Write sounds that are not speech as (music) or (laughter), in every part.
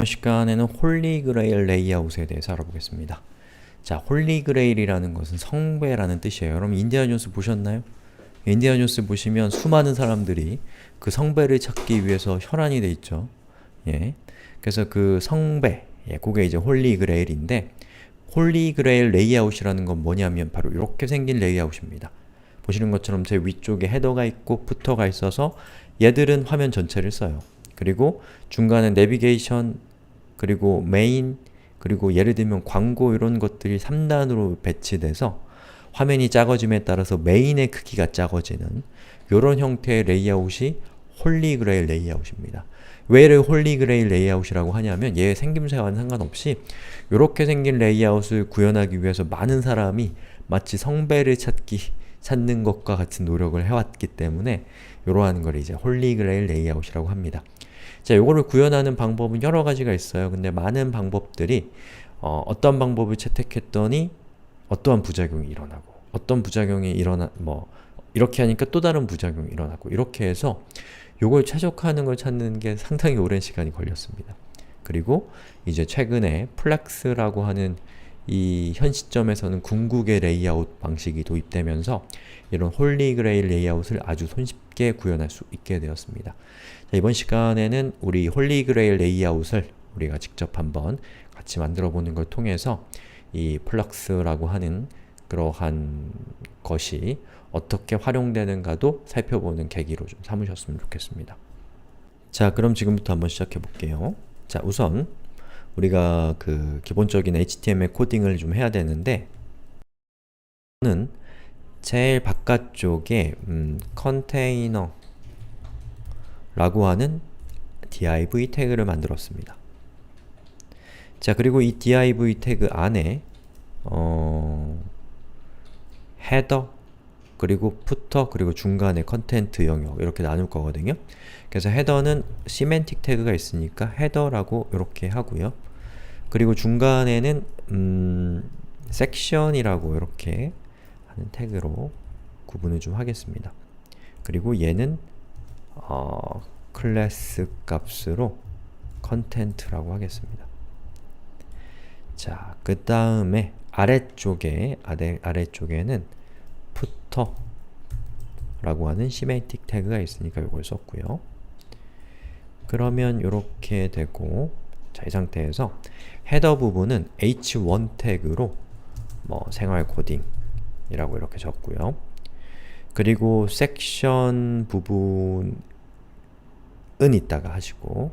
이번 시간에는 홀리그레일 레이아웃에 대해서 알아보겠습니다. 자, 홀리그레일이라는 것은 성배라는 뜻이에요. 여러분 인디아나 존스 보셨나요? 인디아나 존스 보시면 수많은 사람들이 그 성배를 찾기 위해서 혈안이 돼 있죠. 예. 그래서 그 성배, 예, 그게 이제 홀리그레일인데 홀리그레일 레이아웃이라는 건 뭐냐면 바로 이렇게 생긴 레이아웃입니다. 보시는 것처럼 제 위쪽에 헤더가 있고 푸터가 있어서 얘들은 화면 전체를 써요. 그리고 중간에 내비게이션, 그리고 메인, 그리고 예를 들면 광고 이런 것들이 3단으로 배치돼서 화면이 작아짐에 따라서 메인의 크기가 작아지는 이런 형태의 레이아웃이 홀리그레일 레이아웃입니다. 왜 얘를 홀리그레일 레이아웃이라고 하냐면 얘의 생김새와는 상관없이 이렇게 생긴 레이아웃을 구현하기 위해서 많은 사람이 마치 성배를 찾기 찾는 것과 같은 노력을 해왔기 때문에 이러한 걸 이제 홀리그레일 레이아웃이라고 합니다. 자, 요거를 구현하는 방법은 여러 가지가 있어요. 근데 많은 방법들이 어, 어떤 방법을 채택했더니 어떠한 부작용이 일어나고 어떤 부작용이 일어나 뭐 이렇게 하니까 또 다른 부작용이 일어나고 이렇게 해서 요걸 최적화하는 걸 찾는 게 상당히 오랜 시간이 걸렸습니다. 그리고 이제 최근에 플렉스라고 하는 이 현 시점에서는 궁극의 레이아웃 방식이 도입되면서 이런 홀리그레일 레이아웃을 아주 손쉽게 구현할 수 있게 되었습니다. 자, 이번 시간에는 우리 홀리그레일 레이아웃을 우리가 직접 한번 같이 만들어 보는 걸 통해서 이 플럭스라고 하는 그러한 것이 어떻게 활용되는가도 살펴보는 계기로 좀 삼으셨으면 좋겠습니다. 자, 그럼 지금부터 한번 시작해 볼게요. 자, 우선 우리가 그 기본적인 HTML 코딩을 좀 해야 되는데 는 제일 바깥쪽에 음, 컨테이너 라고 하는 div 태그를 만들었습니다. 자, 그리고 이 div 태그 안에 어, 헤더 그리고 푸터 그리고 중간에 컨텐트 영역 이렇게 나눌 거거든요. 그래서 헤더는 시멘틱 태그가 있으니까 헤더라고 이렇게 하고요. 그리고 중간에는 음, 섹션이라고 이렇게 하는 태그로 구분을 좀 하겠습니다. 그리고 얘는 어, 클래스 값으로 컨텐트라고 하겠습니다. 자, 그 다음에 아래쪽에 아래, 아래쪽에는 푸터 라고 하는 시멘틱 태그가 있으니까 이걸 썼고요. 그러면 이렇게 되고 자, 이 상태에서 헤더 부분은 h1 태그로 뭐 생활 코딩이라고 이렇게 적고요. 그리고 섹션 부분은 이따가 하시고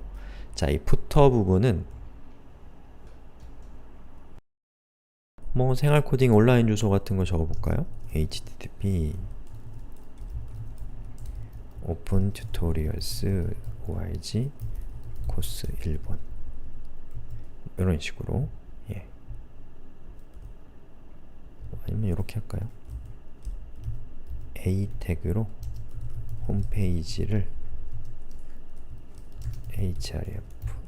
자, 이 푸터 부분은 뭐 생활 코딩 온라인 주소 같은 거 적어 볼까요? http 오픈 튜토리얼스 org 코스 1번 이런 식으로 예. 아니면 이렇게 할까요? a 태그로 홈페이지를 href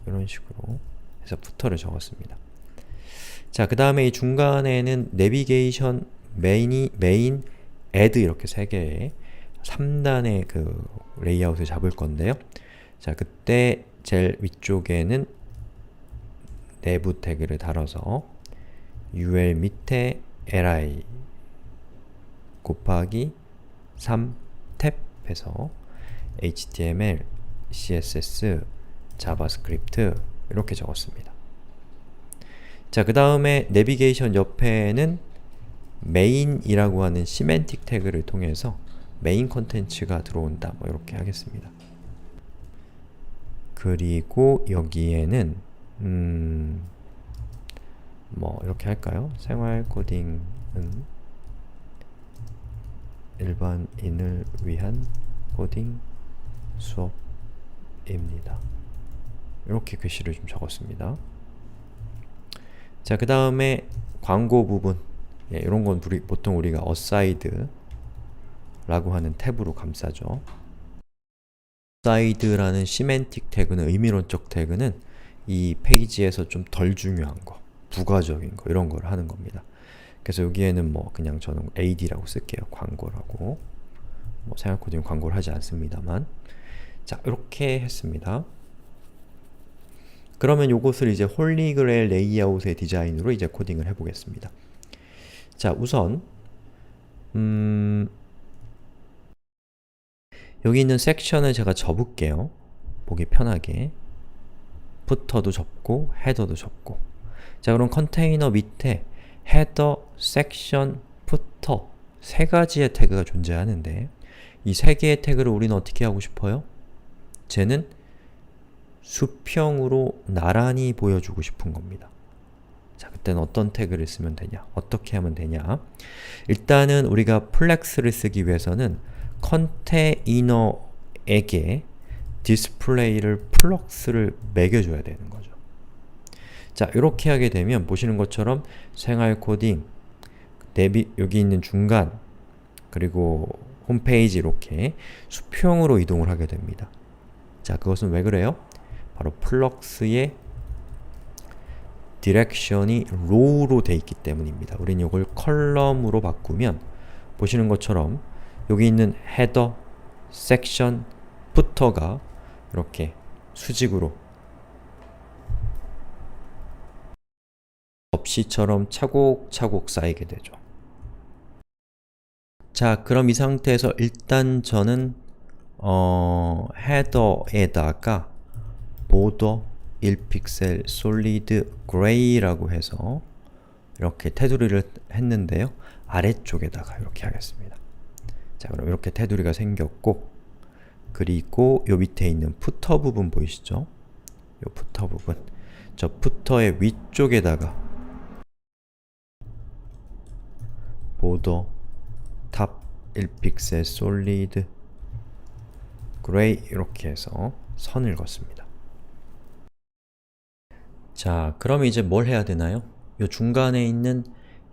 이런 식으로 해서 푸터를 적었습니다. 자, 그 다음에 이 중간에는 내비게이션, 메인이, 메인, 애드 이렇게 세 개의 3단의 그 레이아웃을 잡을 건데요. 자, 그때 제일 위쪽에는 내부 태그를 달아서 ul 밑에 li 곱하기 3 탭 해서 html, css, 자바스크립트 이렇게 적었습니다. 자, 그 다음에 내비게이션 옆에는 메인이라고 하는 시멘틱 태그를 통해서 메인 컨텐츠가 들어온다. 뭐 이렇게 하겠습니다. 그리고 여기에는 음, 뭐 이렇게 할까요? 생활 코딩은 일반인을 위한 코딩 수업입니다. 이렇게 글씨를 좀 적었습니다. 자, 그 다음에 광고 부분 예, 이런 건 우리, 보통 우리가 aside 라고 하는 탭으로 감싸죠. aside라는 시멘틱 태그는 의미론적 태그는 이 페이지에서 좀 덜 중요한 거, 부가적인 거 이런 걸 하는 겁니다. 그래서 여기에는 뭐 그냥 저는 ad라고 쓸게요. 광고라고. 뭐 생활 코딩 광고를 하지 않습니다만 자, 이렇게 했습니다. 그러면 요것을 이제 홀리그레일 레이아웃의 디자인으로 이제 코딩을 해보겠습니다. 자, 우선 음, 여기 있는 섹션을 제가 접을게요. 보기 편하게. 푸터도 접고, 헤더도 접고. 자, 그럼 컨테이너 밑에 헤더, 섹션, 푸터 세 가지의 태그가 존재하는데 이 세 개의 태그를 우리는 어떻게 하고 싶어요? 쟤는 수평으로 나란히 보여주고 싶은 겁니다. 자, 그때는 어떤 태그를 쓰면 되냐? 어떻게 하면 되냐? 일단은 우리가 플렉스를 쓰기 위해서는 컨테이너에게 디스플레이를 플럭스를 매겨줘야 되는 거죠. 자, 이렇게 하게 되면 보시는 것처럼 생활 코딩, 내비, 여기 있는 중간, 그리고 홈페이지 이렇게 수평으로 이동을 하게 됩니다. 자, 그것은 왜 그래요? 바로 플럭스의 디렉션이 로우로 돼 있기 때문입니다. 우리는 이걸 컬럼으로 바꾸면 보시는 것처럼 여기 있는 헤더, 섹션, 푸터가 이렇게 수직으로 접시처럼 차곡차곡 쌓이게 되죠. 자, 그럼 이 상태에서 일단 저는 어, 헤더에다가 보더 1픽셀 솔리드 그레이라고 해서 이렇게 테두리를 했는데요. 아래쪽에다가 이렇게 하겠습니다. 자, 그럼 이렇게 테두리가 생겼고 그리고 요 밑에 있는 푸터 부분 보이시죠? 요 푸터 부분 저 푸터의 위쪽에다가 보더 탑 1픽셀 솔리드 그레이 이렇게 해서 선을 걷습니다. 자, 그럼 이제 뭘 해야 되나요? 요 중간에 있는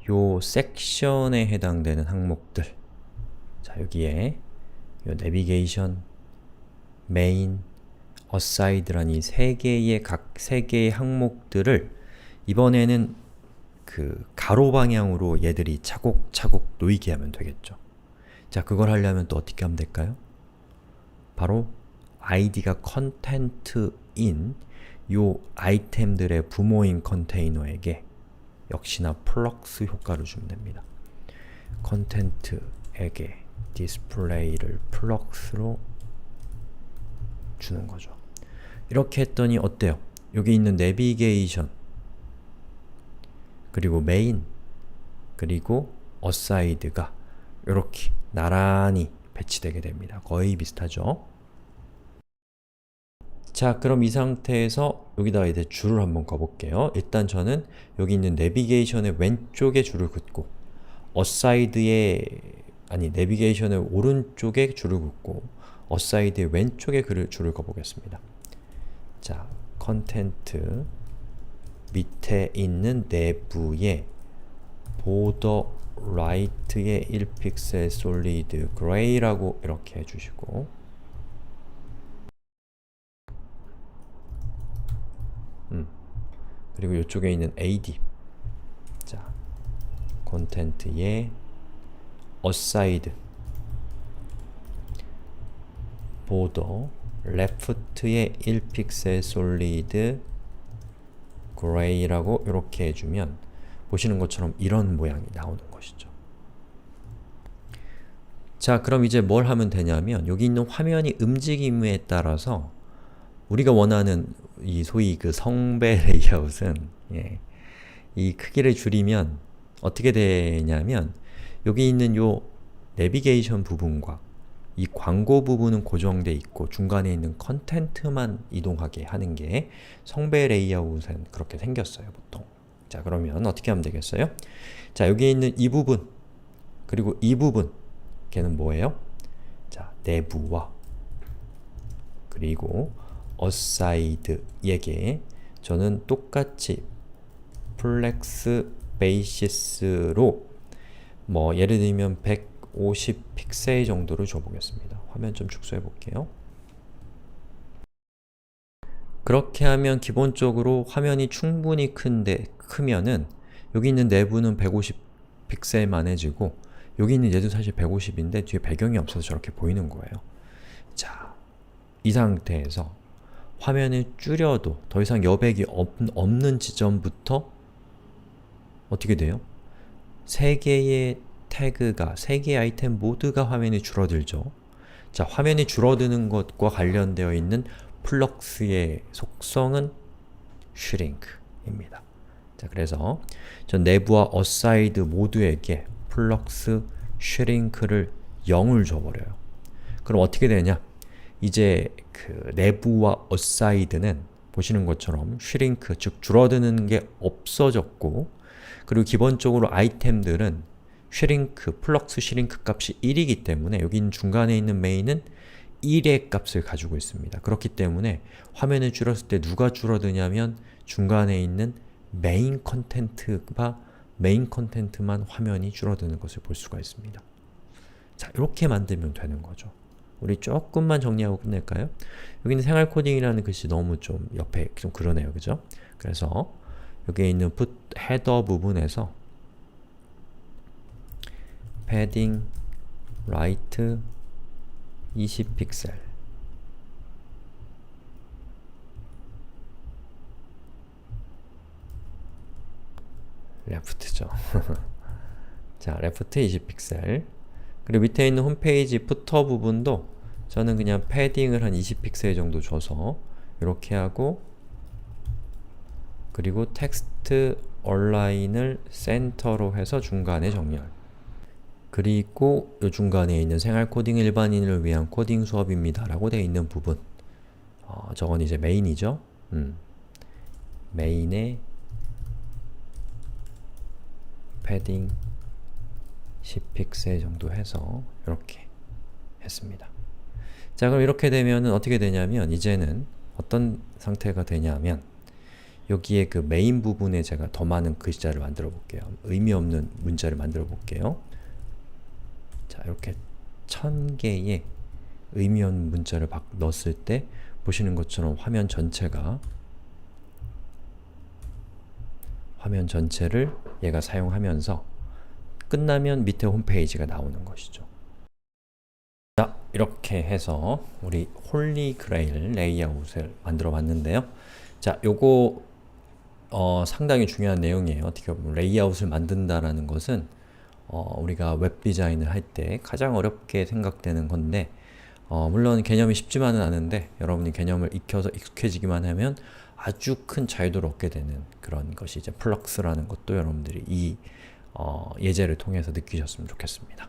요 섹션에 해당되는 항목들 자, 여기에 요 내비게이션, 메인, 어사이드란 이 세 개의 각 세 개의 항목들을 이번에는 그 가로 방향으로 얘들이 차곡차곡 놓이게 하면 되겠죠. 자, 그걸 하려면 또 어떻게 하면 될까요? 바로 id가 컨텐트인 요 아이템들의 부모인 컨테이너에게 역시나 플럭스 효과를 주면 됩니다. 컨텐트에게 디스플레이를 플럭스로 주는 거죠. 이렇게 했더니 어때요? 여기 있는 내비게이션 그리고 메인 그리고 어사이드가 이렇게 나란히 배치되게 됩니다. 거의 비슷하죠? 자, 그럼 이 상태에서 여기다가 이제 줄을 한번 그어볼게요. 일단 저는 여기 있는 내비게이션의 왼쪽에 줄을 긋고 어사이드의 아니 내비게이션의 오른쪽에 줄을 긋고 어사이드의 왼쪽에 글을 줄을 그어보겠습니다. 자, 컨텐트 밑에 있는 내부에 보더 라이트의 1픽셀 솔리드 그레이라고 이렇게 해주시고 음, 그리고 이쪽에 있는 AD 자, 콘텐트의 어사이드 보더 레프트의 1픽셀 솔리드 그레이라고 이렇게 해주면 보시는 것처럼 이런 모양이 나오는 것이죠. 자, 그럼 이제 뭘 하면 되냐면 여기 있는 화면이 움직임에 따라서 우리가 원하는 이 소위 그 성배 레이아웃은 예, 이 크기를 줄이면 어떻게 되냐면 여기 있는 요 내비게이션 부분과 이 광고 부분은 고정돼 있고 중간에 있는 컨텐트만 이동하게 하는 게 성배 레이아웃은 그렇게 생겼어요, 보통. 자, 그러면 어떻게 하면 되겠어요? 자, 여기 있는 이 부분 그리고 이 부분 걔는 뭐예요? 자, 내부와 그리고 어사이드에게 저는 똑같이 플렉스 베이시스로 뭐 예를 들면 150 픽셀 정도를 줘보겠습니다. 화면 좀 축소해 볼게요. 그렇게 하면 기본적으로 화면이 충분히 큰데 크면은 여기 있는 내부는 150 픽셀만 해지고 여기 있는 얘도 사실 150인데 뒤에 배경이 없어서 저렇게 보이는 거예요. 자, 이 상태에서 화면을 줄여도 더 이상 여백이 없, 없는 지점부터 어떻게 돼요? 세 개의 태그가, 세 개의 아이템 모두가 화면이 줄어들죠. 자, 화면이 줄어드는 것과 관련되어 있는 플럭스의 속성은 shrink입니다. 자, 그래서 전 내부와 aside 모두에게 플럭스 shrink를 0을 줘버려요. 그럼 어떻게 되냐? 이제 그 내부와 aside는 보시는 것처럼 shrink, 즉 줄어드는 게 없어졌고 그리고 기본적으로 아이템들은 shrink, 플럭스 shrink 값이 1이기 때문에 여기 중간에 있는 main은 1의 값을 가지고 있습니다. 그렇기 때문에 화면을 줄였을 때 누가 줄어드냐면 중간에 있는 메인 컨텐트가 메인 컨텐트만 화면이 줄어드는 것을 볼 수가 있습니다. 자, 이렇게 만들면 되는 거죠. 우리 조금만 정리하고 끝낼까요? 여기는 생활 코딩이라는 글씨 너무 좀 옆에 좀 그러네요. 그죠? 그래서 여기에 있는 put 헤더 부분에서 padding right 20픽셀 레프트죠. (laughs) 자, 레프트 20픽셀 그리고 밑에 있는 홈페이지 푸터 부분도 저는 그냥 패딩을 한 20픽셀 정도 줘서 이렇게 하고 그리고 텍스트 얼라인을 센터로 해서 중간에 정렬. 그리고 이 중간에 있는 생활 코딩 일반인을 위한 코딩 수업입니다 라고 되어 있는 부분. 어, 저건 이제 메인이죠? 음. 메인에 패딩 10픽셀 정도 해서 이렇게 했습니다. 자 그럼 이렇게 되면은 어떻게 되냐면 이제는 어떤 상태가 되냐면 여기에 그 메인 부분에 제가 더 많은 글자를 만들어 볼게요. 의미 없는 문자를 만들어 볼게요. 자 이렇게 천 개의 의미 없는 문자를 막 넣었을 때 보시는 것처럼 화면 전체가 화면 전체를 얘가 사용하면서 끝나면 밑에 홈페이지가 나오는 것이죠. 자, 이렇게 해서 우리 홀리 그레일 레이아웃을 만들어 봤는데요. 자, 요거 어, 상당히 중요한 내용이에요. 어떻게 보면 레이아웃을 만든다라는 것은 어, 우리가 웹 디자인을 할 때 가장 어렵게 생각되는 건데 어, 물론 개념이 쉽지만은 않은데 여러분이 개념을 익혀서 익숙해지기만 하면 아주 큰 자유도를 얻게 되는 그런 것이 이제 플럭스라는 것도 여러분들이 이 어, 예제를 통해서 느끼셨으면 좋겠습니다.